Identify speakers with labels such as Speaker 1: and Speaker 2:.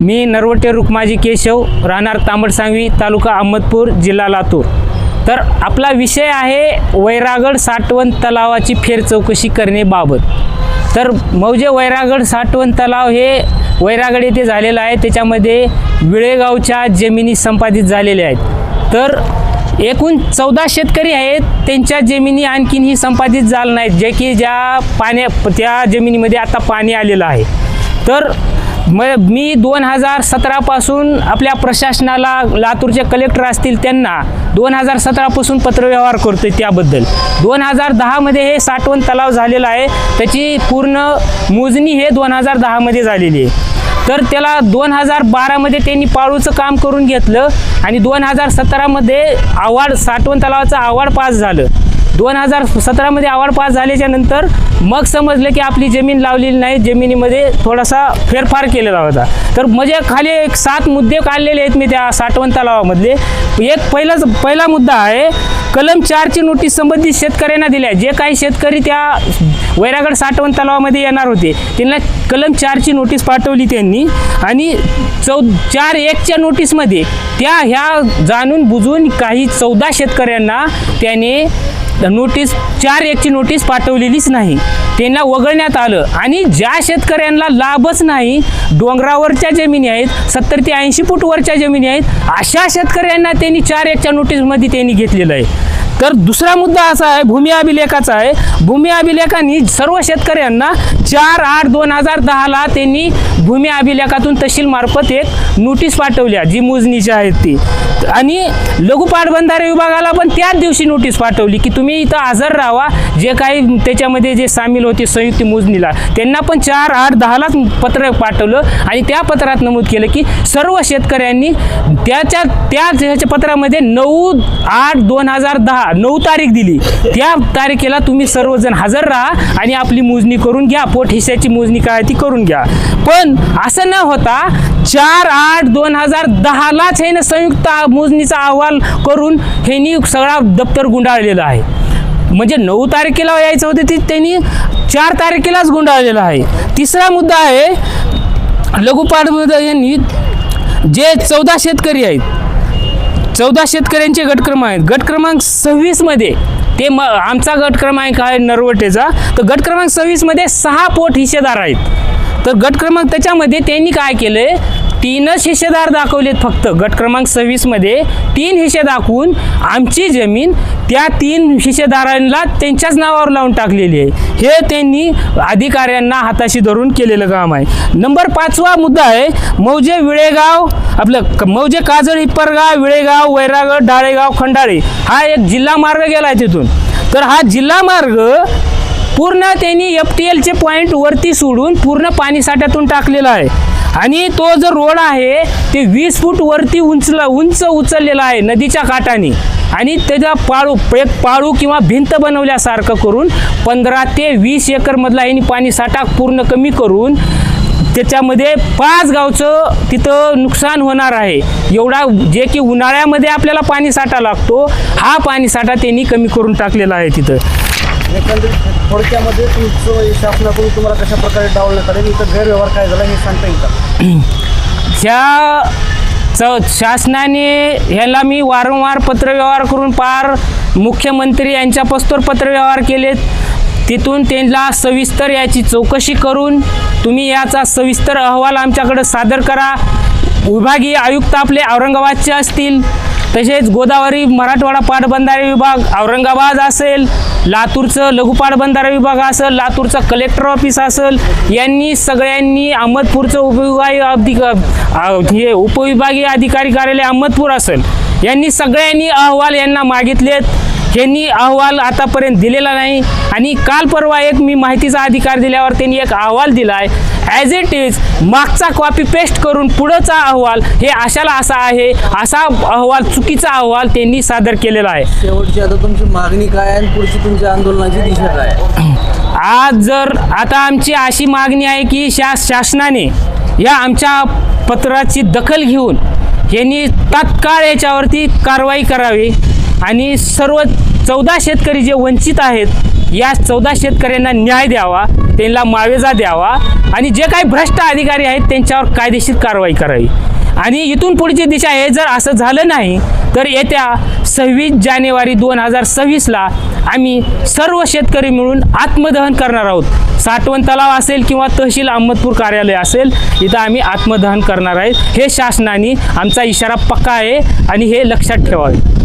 Speaker 1: मी नरवटे रुक्माजी केशव राहणार तांबडसांगवी तालुका अहमदपूर जिल्हा लातूर. तर आपला विषय आहे वैरागड साठवण तलावाची फेर चौकशी करणेबाबत तर मौजे वैरागड साठवण तलाव हे वैरागड येथे झालेलं आहे. त्याच्यामध्ये विळेगावच्या जमिनी संपादित झालेल्या आहेत. तर एकूण चौदा शेतकरी आहेत. त्यांच्या जमिनी आणखीनही संपादित झाल्या नाहीत. जे की ज्या पाण्या त्या जमिनीमध्ये आता पाणी आलेलं आहे. तर मग मी दोन हजार सतरापासून आपल्या प्रशासनाला लातूरचे कलेक्टर असतील त्यांना दोन हजार सतरापासून पत्रव्यवहार करतोय त्याबद्दल. दोन हजार दहामध्ये हे साठवण तलाव झालेला आहे त्याची पूर्ण मोजणी हे दोन हजार दहामध्ये झालेली आहे. तर त्याला दोन हजार बारामध्ये त्यांनी पाळूचं काम करून घेतलं आणि दोन हजार सतरामध्ये आवाड साठवण तलावाचं आवाड पास झालं. दोन हजार सतरामध्ये आवाड पास झाल्याच्यानंतर मग समजलं की आपली जमीन लावलेली नाही. जमिनीमध्ये थोडासा फेरफार केलेला होता. तर म्हणजे खाली एक सात मुद्दे काढलेले आहेत मी त्या साठवण तलावामधले. एक पहिलाच पहिला मुद्दा आहे कलम चारची नोटीस संबंधित शेतकऱ्यांना दिल्या. जे काही शेतकरी त्या वैरागड साठवण तलावामध्ये येणार होते त्यांना कलम चारची नोटीस पाठवली त्यांनी. आणि चौ चार एकच्या नोटीसमध्ये त्या ह्या जाणून बुजून काही चौदा शेतकऱ्यांना त्याने नोटीस चार एकची नोटीस पाठवलेलीच नाही. त्यांना वगळण्यात आलं. आणि ज्या शेतकऱ्यांना लाभच नाही डोंगरावरच्या जमिनी आहेत सत्तर ते ऐंशी फूटवरच्या जमिनी आहेत अशा शेतकऱ्यांना त्यांनी चार एकच्या नोटीसमध्ये त्यांनी घेतलेलं आहे. तर दुसरा मुद्दा असा आहे भूमी अभिलेखाचा आहे. भूमी अभिलेखांनी सर्व शेतकऱ्यांना चार आठ दोन हजार दहाला त्यांनी भूमी अभिलेखातून तहसीलमार्फत एक नोटीस पाठवल्या जी मोजणीची आहेत ती. आणि लघुपाटबंधारे विभागाला पण त्याच दिवशी नोटीस पाठवली की तुम्ही इथं हजर राहा. जे काही त्याच्यामध्ये जे सामील होते संयुक्त मोजणीला त्यांना पण चार आठ दहालाच पत्र पाठवलं आणि त्या पत्रात नमूद केलं की सर्व शेतकऱ्यांनी त्याच्या त्या ह्याच्या पत्रामध्ये नऊ आठ दोन हजार दहा नऊ तारीख दिली. त्या तारखेला तुम्ही सर्वजण हजर राहा आणि आपली मोजणी करून घ्या. पोट हिस्साची मोजणी काय ती करून घ्या. पण असं न होता चार आठ दोन हजार दहालाच हे संयुक्त मोजणीचा अहवाल करून ह्यांनी सगळा दप्तर गुंडाळलेला आहे. म्हणजे नऊ तारखेला यायचं होतं ते त्यांनी चार तारखेलाच गुंडाळलेलं आहे. तिसरा मुद्दा आहे लघुपाठ यांनी जे चौदा शेतकरी आहेत चौदा शेतकऱ्यांचे गट क्रमांक. आहेत गट क्रमांक सव्वीसमध्ये ते म आमचा गट क्रमांक आहे नरवटेचा. तर गट क्रमांक सव्वीसमध्ये सहा पोट हिस्सेदार आहेत. तर गट क्रमांक त्याच्यामध्ये त्यांनी काय केलं तीनच हिस्सेदार दाखवलेत फक्त. गट क्रमांक सव्वीसमध्ये तीन हिस्से दाखवून आमची जमीन त्या तीन हिस्सेदारांना त्यांच्याच नावावर लावून टाकलेली आहे. हे त्यांनी अधिकाऱ्यांना हाताशी धरून केलेलं काम आहे. नंबर पाचवा मुद्दा आहे मौजे विळेगाव आपलं मौजे काजळ हिप्परगाव विळेगाव वैरागड डाळेगाव खंडाळे हा एक जिल्हा मार्ग गेला आहे तिथून. तर हा जिल्हा मार्ग पूर्ण त्यांनी एफ टी एलचे पॉईंट वरती सोडून पूर्ण पाणी साठ्यातून टाकलेला आहे. आणि तो जो रोड आहे ते वीस फूट वरती उंचला उंच उचललेला आहे नदीच्या काठाने. आणि त्याचा पाळू एक पाळू किंवा भिंत बनवल्यासारखं करून पंधरा ते वीस एकरमधला यांनी पाणी साठा पूर्ण कमी करून त्याच्यामध्ये पाच गावचं तिथं नुकसान होणार आहे. एवढा जे की उन्हाळ्यामध्ये आपल्याला पाणी साठा लागतो हा पाणी साठा त्यांनी कमी करून टाकलेला आहे तिथं.
Speaker 2: एकंदरीत थोडक्यामध्ये तुमचं शासनाकडून तुम्हाला कशा प्रकारे डावलण्यात आले इथं गैरव्यवहार काय झाला हे सांगता येईल का?
Speaker 1: ह्या च शासनाने ह्याला मी वारंवार पत्रव्यवहार करून पार मुख्यमंत्री यांच्या पस्तोर पत्रव्यवहार केलेत. तिथून त्यांना सविस्तर याची चौकशी करून तुम्ही याचा सविस्तर अहवाल आमच्याकडे सादर करा. विभागीय आयुक्त आपले औरंगाबादचे असतील तसेच गोदावरी मराठवाडा पाटबंधारे विभाग औरंगाबाद असेल लातूरचं लघु पाटबंधारे विभाग असेल लातूरचं कलेक्टर ऑफिस असेल यांनी सगळ्यांनी अहमदपूरचं उपविभागीय अधिक हे उपविभागीय अधिकारी कार्यालय अहमदपूर असेल. यांनी सगळ्यांनी अहवाल यांना मागितलेत. यांनी अहवाल आतापर्यंत दिलेला नाही आणि काल परवा एक मी माहितीचा अधिकार दिल्यावर त्यांनी एक अहवाल दिला आहे ॲज इट इज मागचा कॉपी पेस्ट करून पुढंचा अहवाल हे अशाला असा आहे असा अहवाल चुकीचा अहवाल त्यांनी सादर केलेला आहे.
Speaker 2: शेवटची आता तुमची मागणी काय आहे आणि पुढची तुमच्या आंदोलनाची दिशा काय?
Speaker 1: आज जर आता आमची अशी मागणी आहे की शा शासनाने या आमच्या पत्राची दखल घेऊन यांनी तात्काळ याच्यावरती कारवाई करावी. आणि सर्व चौदा शेतकरी जे वंचित आहेत या चौदा शेतकऱ्यांना न्याय द्यावा त्यांना मावेजा द्यावा आणि जे काही भ्रष्ट अधिकारी आहेत त्यांच्यावर कायदेशीर कारवाई करावी. आणि इथून पुढची दिशा हे जर असं झालं नाही तर येत्या सव्वीस जानेवारी दोन हजार सव्वीसला आम्ही सर्व शेतकरी मिळून आत्मदहन करणार आहोत. साठवण तलाव असेल किंवा तहसील अहमदपूर कार्यालय असेल इथं आम्ही आत्मदहन करणार आहे हे शासनाने आमचा इशारा पक्का आहे आणि हे लक्षात ठेवावे.